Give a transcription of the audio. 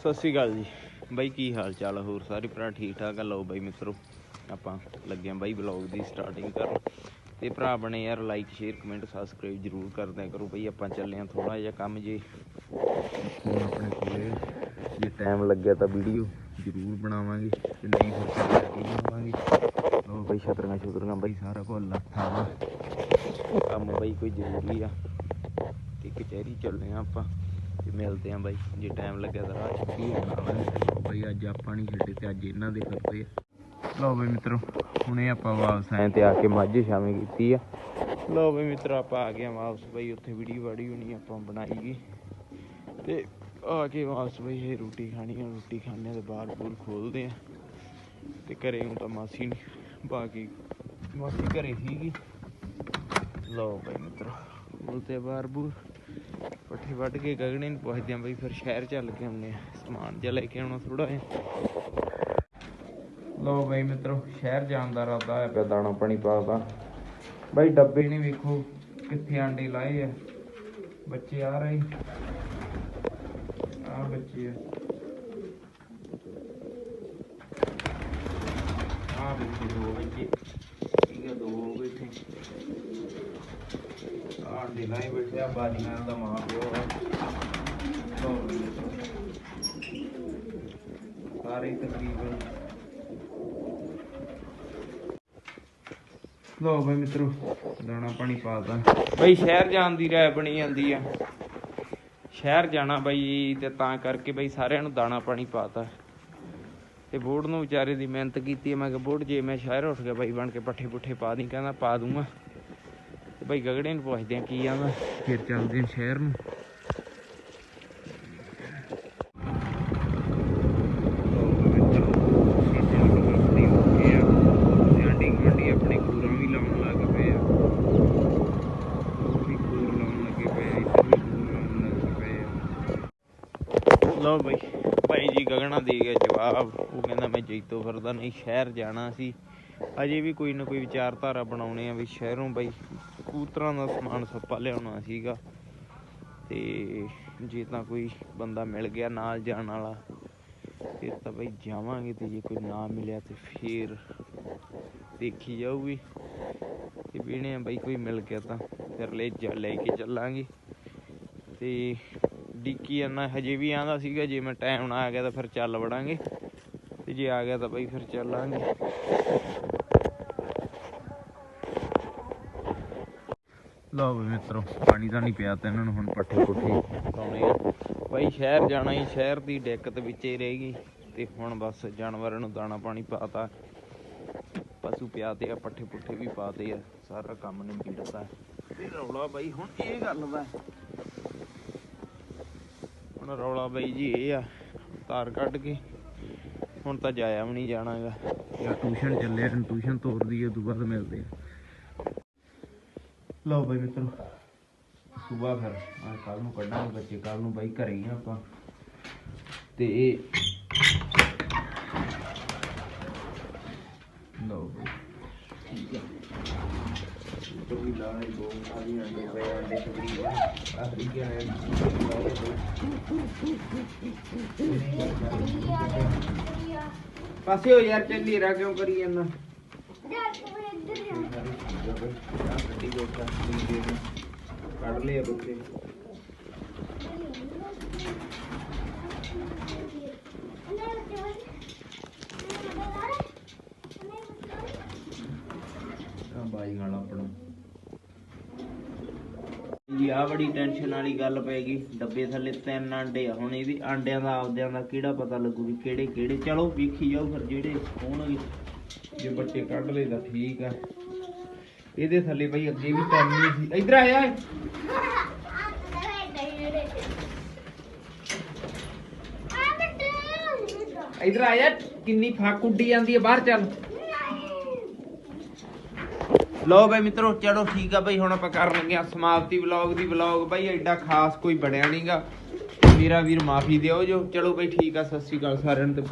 ਸਤਿ ਸ਼੍ਰੀ ਅਕਾਲ ਜੀ। ਬਾਈ, ਕੀ ਹਾਲ ਚਾਲ ਆ? ਹੋਰ? ਸਾਰੇ ਭਰਾ ਠੀਕ ਠਾਕ ਆ? ਲਓ ਬਾਈ ਮਿੱਤਰੋ, ਆਪਾਂ ਲੱਗੇ ਆਂ ਬਾਈ ਵਲੌਗ ਦੀ ਸਟਾਰਟਿੰਗ ਕਰਨ। ਤੇ ਭਰਾ ਬਣੇ ਯਾਰ ਲਾਈਕ ਸ਼ੇਅਰ ਕਮੈਂਟ ਸਬਸਕ੍ਰਾਈਬ ਜਰੂਰ ਕਰਦਿਆ ਕਰੋ ਬਾਈ। ਆਪਾਂ ਚੱਲੇ ਆਂ ਥੋੜਾ ਜਿਹਾ ਕੰਮ ਜੇ। ਆਪਣੇ ਕੋਲੇ ਜੇ ਟਾਈਮ ਲੱਗਿਆ ਤਾਂ ਵੀਡੀਓ ਜਰੂਰ ਬਣਾਵਾਂਗੇ ਤੇ ਨਹੀਂ ਫਿਰ ਬਣਾਵਾਂਗੇ। ਲਓ ਬਾਈ, ਛਤਰੀਆਂ ਛਤਰੀਆਂ ਬਾਈ, ਸਾਰਾ ਕੁਝ ਲੱਥਾ ਕੰਮ ਬਾਈ ਕੋਈ ਜ਼ਰੂਰੀ ਆ। ਤੇ ਕਚਹਿਰੀ ਚੱਲਦੇ ਆਂ ਆਪਾਂ। ਤੇ ਮਿਲਦੇ ਆਂ ਬਾਈ ਜੇ ਟਾਈਮ ਲੱਗਿਆ ਤਾਂ ਰਾਹ ਚ ਕੀ ਹੋਣਾ ਬਾਈ ਅੱਜ ਆਪਾਂ ਨਹੀਂ ਖੇਡੇ ਤੇ ਅੱਜ ਇਹਨਾਂ ਦੇ ਕਰਦੇ ਆ। ਲਓ ਬਈ ਮਿੱਤਰੋ ਹੁਣੇ ਆਪਾਂ ਵਾਪਸ ਆਏ। ਤੇ ਆ ਕੇ ਮਾਝੇ ਸ਼ਾਮੇ ਕੀਤੀ ਆ। ਲਓ ਬਈ ਮਿੱਤਰੋ ਆਪਾਂ ਆ ਗਏ ਆਂ ਵਾਪਸ ਬਈ ਉੱਥੇ ਵੀਡੀਓ ਵਾੜੀ ਹੋਣੀ ਆਪਾਂ ਬਣਾਈ ਗਈ। ਤੇ ਆ ਕੇ ਵਾਪਸ ਬਈ ਇਹ ਰੋਟੀ ਖਾਣੀ ਆ ਰੋਟੀ ਖਾਣੇ ਦੇ ਬਾਹਰ ਬੂਰ ਖੋਲਦੇ ਆ ਤੇ ਘਰੇ ਹੁਣ ਤਾਂ ਮਾਸੀ ਨਹੀਂ ਬਾਕੀ ਮਾਸੀ ਘਰੇ ਸੀਗੀ। ਲਓ ਬਈ ਮਿੱਤਰੋ ਬੋਲਤੇ ਬਾਹਰ ਬੂਰ। ਪੱਠੇ ਵੱਢ ਕੇ ਗਗਨੇ ਨੂੰ ਪੁੱਛਦੇ ਆਂ ਬਈ ਫਿਰ ਸ਼ਹਿਰ ਚੱਲ ਕੇ ਆਉਂਦੇ ਆ। ਸਮਾਨ ਜਿਹਾ ਲੈ ਕੇ ਆਉਣਾ ਥੋੜਾ ਜਿਹਾ। ਲਓ ਬਈ ਮਿੱਤਰੋ, ਸ਼ਹਿਰ ਜਾਣ ਦਾ ਇਰਾਦਾ ਹੈ ਪਿਆ, ਦਾਣਾ ਪਾਣੀ ਪਾਦਾ ਬਈ ਡੱਬੇ ਨੇ ਵੇਖੋ ਕਿੱਥੇ ਆਂਡੇ ਲਾਏ ਆ। ਬੱਚੇ ਆ ਰਹੇ। ਆ ਬੱਚੇ ਆ। ਆ ਬੱਚੇ ਦੋ ਬੱਚੇ। ਠੀਕ ਦੋ ਹੋ ਗਏ ਇੱਥੇ। ਬਾਜੀਆਂ ਦਾ ਮਾਂ ਪਿਓ ਆ। ਸਾਰੇ ਤਕਰੀਬਨ। ਲੋ ਬਈ ਮਿੱਤਰੋ ਦਾਣਾ ਪਾਣੀ ਪਾਦਾ ਬਈ ਸ਼ਹਿਰ ਜਾਣ ਦੀ ਰਾਇ ਬਣੀ ਜਾਂਦੀ ਆ। ਸ਼ਹਿਰ ਜਾਣਾ ਬਈ ਤੇ ਤਾਂ ਕਰਕੇ ਬਈ ਸਾਰਿਆਂ ਨੂੰ ਦਾਣਾ ਪਾਣੀ ਪਾਤਾ ਤੇ। ਬੋਰਡ ਨੂੰ ਵਿਚਾਰੇ ਦੀ ਮਿਹਨਤ ਕੀਤੀ ਆ। ਮੈਂ ਕਿਹਾ ਬੋਰਡ ਜੇ ਮੈਂ ਸ਼ਹਿਰ ਉੱਠ ਗਿਆ ਬਈ ਬਣ ਕੇ ਪੱਠੇ ਪੁੱਠੇ ਪਾ ਦੀ ਕਹਿੰਦਾ ਪਾ ਦੂੰਗਾ। ਬਈ ਗਗੜੇ ਨੂੰ ਪੁੱਛਦੇ ਆ ਕੀ ਆਂਦਾ ਫਿਰ ਚੱਲਦੇ ਆ ਸ਼ਹਿਰ ਨੂੰ। ਲਓ ਬਈ ਭਾਈ ਜੀ ਗਗਨਾ ਦੇ ਗਿਆ ਜਵਾਬ। ਉਹ ਕਹਿੰਦਾ ਮੈਂ ਜੈਤੋ ਫਿਰਦਾ ਨਹੀਂ ਸ਼ਹਿਰ ਜਾਣਾ ਸੀ। ਅਜੇ ਵੀ ਕੋਈ ਨਾ ਕੋਈ ਵਿਚਾਰਧਾਰਾ ਬਣਾਉਣੇ ਆ ਵੀ ਸ਼ਹਿਰੋਂ ਬਈ। ਕਬੂਤਰਾਂ ਦਾ ਸਮਾਨ ਸੱਪਾ ਲਿਆਉਣਾ ਸੀਗਾ ਤੇ ਜੇ ਤਾਂ ਕੋਈ ਬੰਦਾ ਮਿਲ ਗਿਆ ਨਾਲ ਜਾਣ ਵਾਲਾ, ਫਿਰ ਤਾਂ ਬਈ ਜਾਵਾਂਗੇ ਤੇ ਜੇ ਕੋਈ ਨਾ ਮਿਲਿਆ ਤੇ ਫਿਰ ਦੇਖੀ ਜਾਊਗੀ। ਤੇ ਵੀਣੇ ਆ ਬਈ ਕੋਈ ਮਿਲ ਗਿਆ ਤਾਂ ਫਿਰ ਲੈ ਜਾ, ਲੈ ਕੇ ਚੱਲਾਂਗੇ। ਤੇ ਡਿੱਕੀ ਜਾਂਦਾ ਹਜੇ ਵੀ ਆਂਦਾ ਸੀਗਾ, ਜੇ ਮੈਂ ਟਾਈਮ ਨਾ ਆ ਗਿਆ ਤਾਂ ਫਿਰ ਚੱਲ ਵੜਾਂਗੇ। ਤੇ ਜੇ ਆ ਗਿਆ ਤਾਂ ਬਈ ਫਿਰ ਚੱਲਾਂਗੇ। ਲਓ ਵੀ ਮਿੱਤਰੋ, ਪਾਣੀ ਤਾਂ ਨਹੀਂ ਪਿਆ ਤੇ ਇਹਨਾਂ ਨੂੰ ਹੁਣ ਪੱਠੇ ਪੁੱਠੇ ਪਾਉਣੇ ਆ। ਬਾਈ ਸ਼ਹਿਰ ਜਾਣਾ ਹੀ ਸ਼ਹਿਰ ਦੀ ਦਿੱਕਤ ਵਿੱਚ ਹੀ ਰਹਿ ਗਈ। ਤੇ ਹੁਣ ਬਸ ਜਾਨਵਰਾਂ ਨੂੰ ਦਾਣਾ ਪਾਣੀ ਪਾਤਾ। ਪਸ਼ੂ ਪਿਆਤੇ ਆ, ਪੱਠੇ ਪੁੱਠੇ ਵੀ ਪਾਤੇ ਆ। ਸਾਰਾ ਕੰਮ ਨਿਬੜਦਾ ਤੇ ਰੌਲਾ ਬਾਈ, ਹੁਣ ਇਹ ਗੱਲ ਦਾ ਹੁਣ ਰੌਲਾ ਬਾਈ ਜੀ ਇਹ ਆ, ਤਾਰ ਕੱਢ ਕੇ। ਹੁਣ ਤਾਂ ਜਾਇਆ ਵੀ ਨਹੀਂ ਜਾਣਾਗਾ। ਜਾਂ ਟਿਊਸ਼ਨ ਚੱਲੇ ਟਿਊਸ਼ਨ ਤੋਰਦੀ ਹੈ ਤੋਂ ਬਾਅਦ ਮਿਲਦੇ ਆ। ਲਓ ਬਾਈ ਮਿੱਤਰੋ ਸਵੇਰ ਫਿਰ ਆ ਕੱਲ ਨੂੰ ਕੱਢਾਂਗੇ ਬੱਚੇ ਕੱਲ ਨੂੰ ਬਾਈ ਘਰੇ ਹੀ ਆ ਆਪਾਂ। ਤੇ ਇਹ ਲਓ ਬਾਈ। ਠੀਕ ਆ। ਤੋਂ ਵੀ ਲਾਏ ਦੋ ਆਦੀ ਅੰਡੇ ਪਏ ਅੰਡੇ ਤਕਰੀਬਨ ਆਖਰੀ ਗਿਆ ਹੈ ਪਾਸੇ ਹੋ ਯਾਰ ਚੱਲੀ ਰਾ ਕਿਉਂ ਕਰੀ ਜਾਂਦਾ? ਕੱਢ ਲਿਆ ਬੱਚੇ ਆ ਬਾਈ ਗਾਲ ਆਪਣਾ ਜੀ ਆ ਬੜੀ ਟੈਨਸ਼ਨ ਵਾਲੀ ਗੱਲ ਪੈ ਡੱਬੇ ਥੱਲੇ ਤਿੰਨ ਆਂਡੇ ਆ। ਹੁਣ ਇਹਦੀ ਆਂਡਿਆਂ ਦਾ, ਆਪਦਿਆਂ ਦਾ ਕਿਹੜਾ ਪਤਾ ਲੱਗੂ ਵੀ ਕਿਹੜੇ ਕਿਹੜੇ ਚਲੋ ਵੇਖੀ ਜਾਓ ਫਿਰ ਜਿਹੜੇ ਹੋਣਗੇ। ਜੇ ਬੱਚੇ ਕੱਢ ਲਏ ਤਾਂ ਠੀਕ ਆ। ਇਹਦੇ ਥੱਲੇ ਬਈ ਅੱਗੇ ਵੀ ਤਿੰਨ ਸੀ। ਇਧਰ ਆਇਆ ਏ। ਇਧਰ ਆਇਆ ਕਿੰਨੀ ਫੱਕ ਉੱਡੀ ਜਾਂਦੀ ਹੈ ਬਾਹਰ ਚੱਲ। ਲੋ ਬਈ ਮਿੱਤਰੋ, ਚਲੋ ਠੀਕ ਆ ਬਈ। ਹੁਣ ਆਪਾਂ ਕਰਨ ਲੱਗੇ ਆ ਸਮਾਪਤੀ ਵਲੌਗ ਦੀ। ਵਲੌਗ ਬਈ ਐਡਾ ਖਾਸ ਕੋਈ ਬਣਿਆ ਨਹੀਂਗਾ ਮੇਰਾ ਵੀਰ ਮਾਫੀ ਦਿਓ ਜੋ। ਚਲੋ ਬਈ ਠੀਕ ਆ। ਸਤਿ ਸ਼੍ਰੀ ਅਕਾਲ ਸਾਰਿਆਂ ਨੂੰ ਤੇ